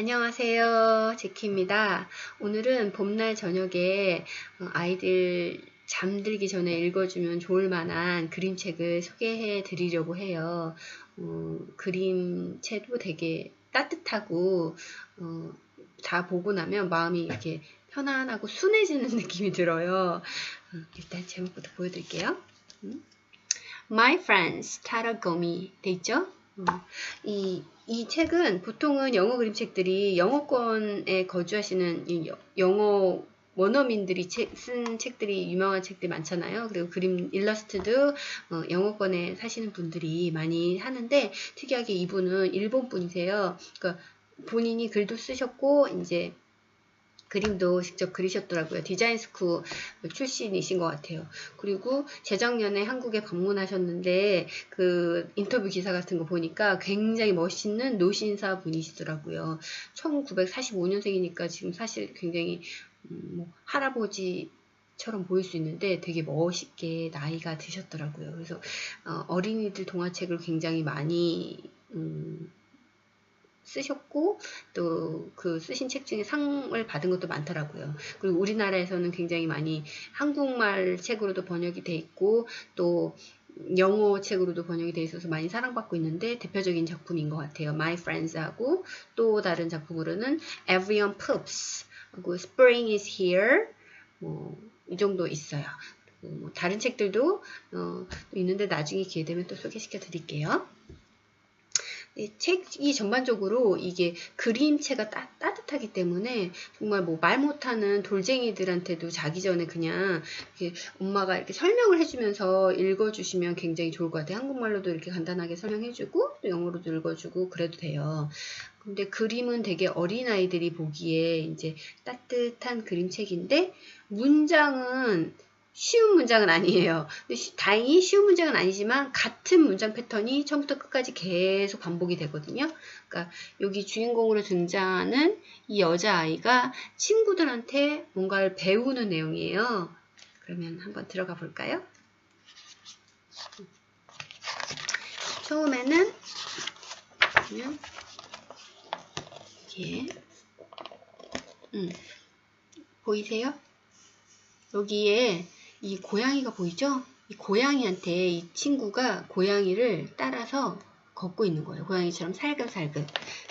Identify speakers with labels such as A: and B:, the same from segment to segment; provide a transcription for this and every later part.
A: 안녕하세요. 제키입니다. 오늘은 봄날 저녁에 어, 아이들 잠들기 전에 읽어주면 좋을 만한 그림책을 소개해 드리려고 해요. 어, 그림책도 되게 따뜻하고 어, 다 보고 나면 마음이 이렇게 편안하고 순해지는 느낌이 들어요. 어, 일단 제목부터 보여드릴게요. 음? My Friends, 타라고미 돼 있죠? 어, 이, 이 책은 보통은 영어 그림책들이 영어권에 거주하시는 영어 원어민들이 책- 쓴 책들이 유명한 책들이 많잖아요. 그리고 그림 일러스트도 어, 영어권에 사시는 분들이 많이 하는데 특이하게 이분은 일본 분이세요. 그러니까 본인이 글도 쓰셨고 이제 그림도 직접 그리셨더라고요. 디자인 스쿨 출신이신 것 같아요. 그리고 재작년에 한국에 방문하셨는데 그 인터뷰 기사 같은 거 보니까 굉장히 멋있는 노신사 분이시더라고요. 1945년생이니까 지금 사실 굉장히 음, 뭐 할아버지 처럼 보일 수 있는데 되게 멋있게 나이가 드셨더라고요. 그래서 어, 어린이들 동화책을 굉장히 많이 음, 쓰셨고 또 그 쓰신 책 중에 상을 받은 것도 많더라고요. 그리고 우리나라에서는 굉장히 많이 한국말 책으로도 번역이 돼 있고 또 영어 책으로도 번역이 돼 있어서 많이 사랑받고 있는데 대표적인 작품인 것 같아요. My Friends하고 또 다른 작품으로는 Everyone Poops 하고 Spring is Here 뭐 이 정도 있어요. 뭐 다른 책들도 어, 또 있는데 나중에 기회 되면 또 소개시켜 드릴게요. 이 책이 전반적으로 이게 그림체가 따, 따뜻하기 때문에 정말 뭐 말 못하는 돌쟁이들한테도 자기 전에 그냥 이렇게 엄마가 이렇게 설명을 해주면서 읽어주시면 굉장히 좋을 것 같아요. 한국말로도 이렇게 간단하게 설명해주고 또 영어로도 읽어주고 그래도 돼요. 근데 그림은 되게 어린아이들이 보기에 이제 따뜻한 그림책인데 문장은 쉬운 문장은 아니에요. 다행히 쉬운 문장은 아니지만 같은 문장 패턴이 처음부터 끝까지 계속 반복이 되거든요. 그러니까 여기 주인공으로 등장하는 이 여자아이가 친구들한테 뭔가를 배우는 내용이에요. 그러면 한번 들어가 볼까요? 처음에는 이게 음, 보이세요? 여기에 이 고양이가 보이죠? 이 고양이한테 이 친구가 고양이를 따라서 걷고 있는 거예요. 고양이처럼 살금살금.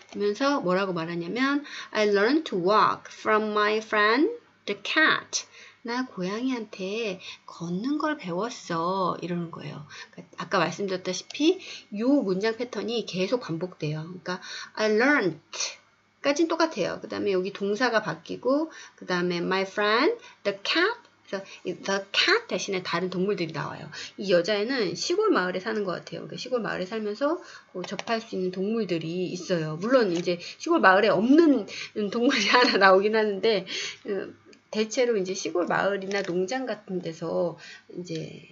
A: 그러면서 뭐라고 말하냐면 I learned to walk from my friend the cat. 나 고양이한테 걷는 걸 배웠어. 이러는 거예요. 그러니까 아까 말씀드렸다시피 이 문장 패턴이 계속 반복돼요. 그러니까 I learned 까진 똑같아요. 그 다음에 여기 동사가 바뀌고 그 다음에 my friend, the cat 그래서 이 the cat 대신에 다른 동물들이 나와요. 이 여자애는 시골 마을에 사는 것 같아요. 그러니까 시골 마을에 살면서 어, 접할 수 있는 동물들이 있어요. 물론 이제 시골 마을에 없는 동물이 하나 나오긴 하는데 어, 대체로 이제 시골 마을이나 농장 같은 데서 이제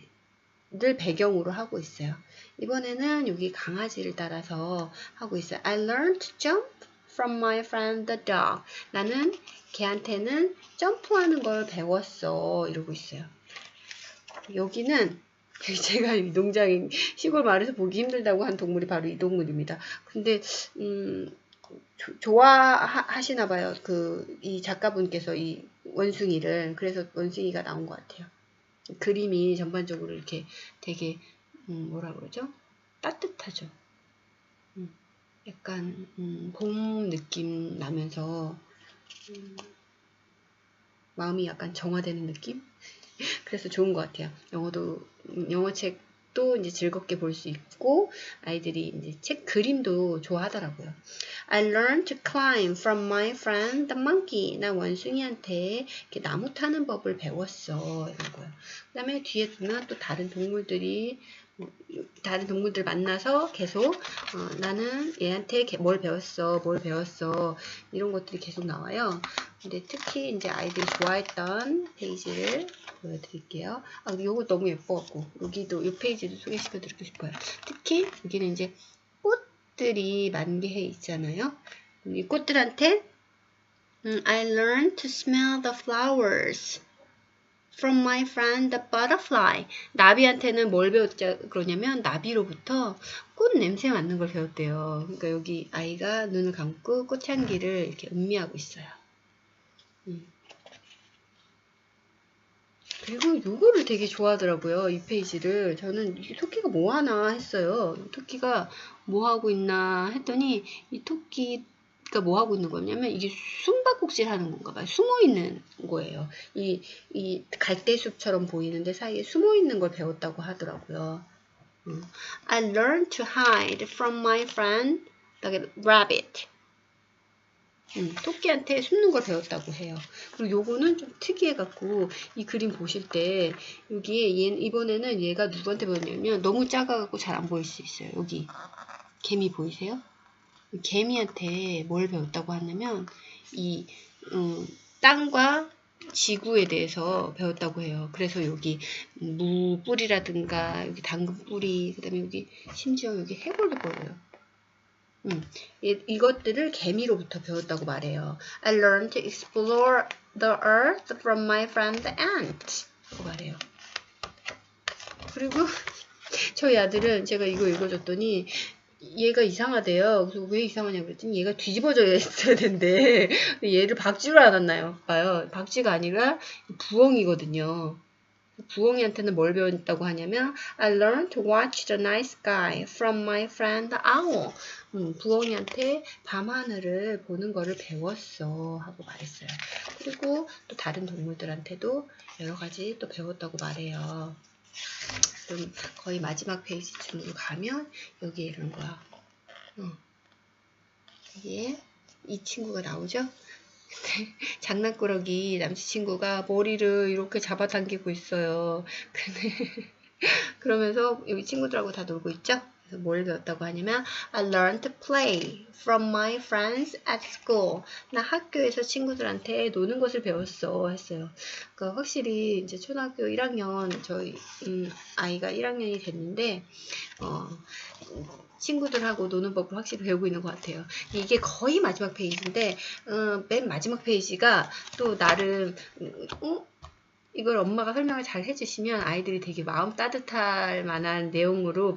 A: 늘 배경으로 하고 있어요. 이번에는 여기 강아지를 따라서 하고 있어요. I learned to jump from my friend the dog. 나는 걔한테는 점프하는 걸 배웠어. 이러고 있어요. 여기는 제가 이 농장인 시골 마을에서 보기 힘들다고 한 동물이 바로 이 동물입니다. 근데 음, 조- 좋아하시나 봐요. 그 이 작가분께서 이 원숭이를 그래서 원숭이가 나온 것 같아요. 그림이 전반적으로 이렇게 되게 음, 뭐라 그러죠? 따뜻하죠. 음, 약간 음, 봄 느낌 나면서 음, 마음이 약간 정화되는 느낌? 그래서 좋은 것 같아요. 영어도 음, 영어 책 도 이제 즐겁게 볼 수 있고 아이들이 이제 책 그림도 좋아하더라고요. I learned to climb from my friend the monkey. 나 원숭이한테 이렇게 나무 타는 법을 배웠어. 이런 거요. 그다음에 뒤에 보면 또 다른 동물들이 뭐, 다른 동물들 만나서 계속 어, 나는 얘한테 개- 뭘 배웠어, 뭘 배웠어 이런 것들이 계속 나와요. 근데 특히 이제 아이들이 좋아했던 페이지를 보여드릴게요. 아, 요거 너무 예뻐갖고 여기도 이 페이지도 소개시켜드리고 싶어요. 특히 여기는 이제 꽃들이 만개해 있잖아요. 이 꽃들한테 음, I learned to smell the flowers. From my friend the butterfly. 나비한테는 뭘 배웠자 그러냐면 나비로부터 꽃 냄새 맡는 걸 배웠대요. 그러니까 여기 아이가 눈을 감고 꽃향기를 이렇게 음미하고 있어요. 음. 그리고 요거를 되게 좋아하더라고요. 이 페이지를. 저는 이 토끼가 뭐 하나 했어요. 토끼가 뭐 하고 있나 했더니 이 토끼가 뭐 하고 있는 거냐면 이게 숨바꼭질 하는 건가 봐요. 숨어 있는 거예요. 이, 이 갈대숲처럼 보이는데 사이에 숨어 있는 걸 배웠다고 하더라고요. 음. I learned to hide from my friend the rabbit. 음, 토끼한테 숨는 걸 배웠다고 해요. 그리고 요거는 좀 특이해갖고 이 그림 보실 때 여기에 얘, 이번에는 얘가 누구한테 배웠냐면 너무 작아갖고 잘 안 보일 수 있어요. 여기 개미 보이세요? 개미한테 뭘 배웠다고 하냐면 이 음, 땅과 지구에 대해서 배웠다고 해요. 그래서 여기 무 뿌리라든가 여기 당근 뿌리 그다음에 여기 심지어 여기 해골도 보여요. 음, 이, 이것들을 개미로부터 배웠다고 말해요. I learned to explore the earth from my friend ant. 라고 말해요. 그리고 저희 아들은 제가 이거 읽어줬더니 얘가 이상하대요. 그래서 왜 이상하냐고 그랬더니 얘가 뒤집어져 있어야 된대. 얘를 박쥐로 알았나요? 봐요. 박쥐가 아니라 부엉이거든요. 부엉이한테는 뭘 배웠다고 하냐면 I learned to watch the night sky from my friend owl. 음, 부엉이한테 밤하늘을 보는 거를 배웠어 하고 말했어요. 그리고 또 다른 동물들한테도 여러 가지 또 배웠다고 말해요. 그럼 거의 마지막 페이지쯤으로 가면 여기에 이런 거야. 어. 여기에 이 친구가 나오죠? 근데 장난꾸러기 남자친구가 머리를 이렇게 잡아당기고 있어요. 근데 그러면서 여기 친구들하고 다 놀고 있죠? 그래서 뭘 배웠다고 하냐면 I learned to play from my friends at school. 나 학교에서 친구들한테 노는 것을 배웠어 했어요. 그러니까 확실히 이제 초등학교 1학년 저희 음, 아이가 1학년이 됐는데 어, 친구들하고 노는 법을 확실히 배우고 있는 것 같아요. 이게 거의 마지막 페이지인데 어, 맨 마지막 페이지가 또 나름 어? 이걸 엄마가 설명을 잘 해주시면 아이들이 되게 마음 따뜻할 만한 내용으로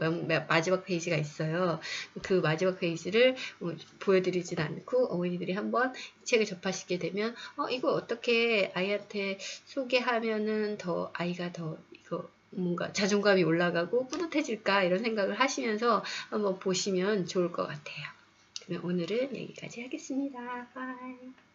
A: 마지막 페이지가 있어요. 그 마지막 페이지를 뭐 보여드리진 않고 어머니들이 한번 책을 접하시게 되면 어 이거 어떻게 아이한테 소개하면은 더 아이가 더 이거 뭔가 자존감이 올라가고 뿌듯해질까 이런 생각을 하시면서 한번 보시면 좋을 것 같아요. 그러면 오늘은 여기까지 하겠습니다. 바이.